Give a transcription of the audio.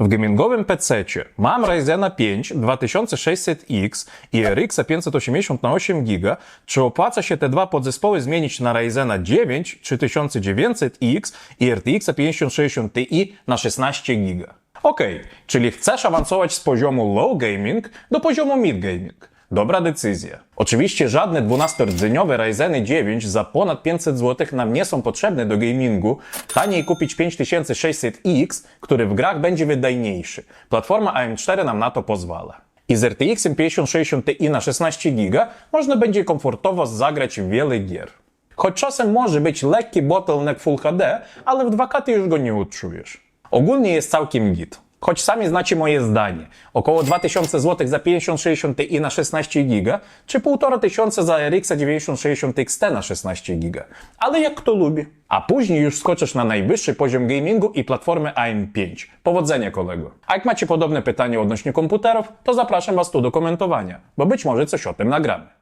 W gamingowym PC mam Ryzena 5 2600X i RX 580 na 8 GB. Czy opłaca się te dwa podzespoły zmienić na Ryzena 9 3900X i RTX 5060 Ti na 16 GB? Okej, czyli chcesz awansować z poziomu low gaming do poziomu mid gaming. Dobra decyzja. Oczywiście żadne 12-rdzeniowe Ryzeny 9 za ponad 500 zł nam nie są potrzebne do gamingu. Taniej kupić 5600X, który w grach będzie wydajniejszy. Platforma AM4 nam na to pozwala. I z RTX 5060 Ti na 16 GB można będzie komfortowo zagrać w wiele gier. Choć czasem może być lekki bottleneck Full HD, ale w 2K ty już go nie odczujesz. Ogólnie jest całkiem git. Choć sami znacie moje zdanie. Około 2000 zł za 5060 Ti na 16 GB, czy 1500 za RX 960 XT na 16 GB. Ale jak kto lubi. A później już skoczysz na najwyższy poziom gamingu i platformy AM5. Powodzenia kolego. A jak macie podobne pytania odnośnie komputerów, to zapraszam Was tu do komentowania, bo być może coś o tym nagramy.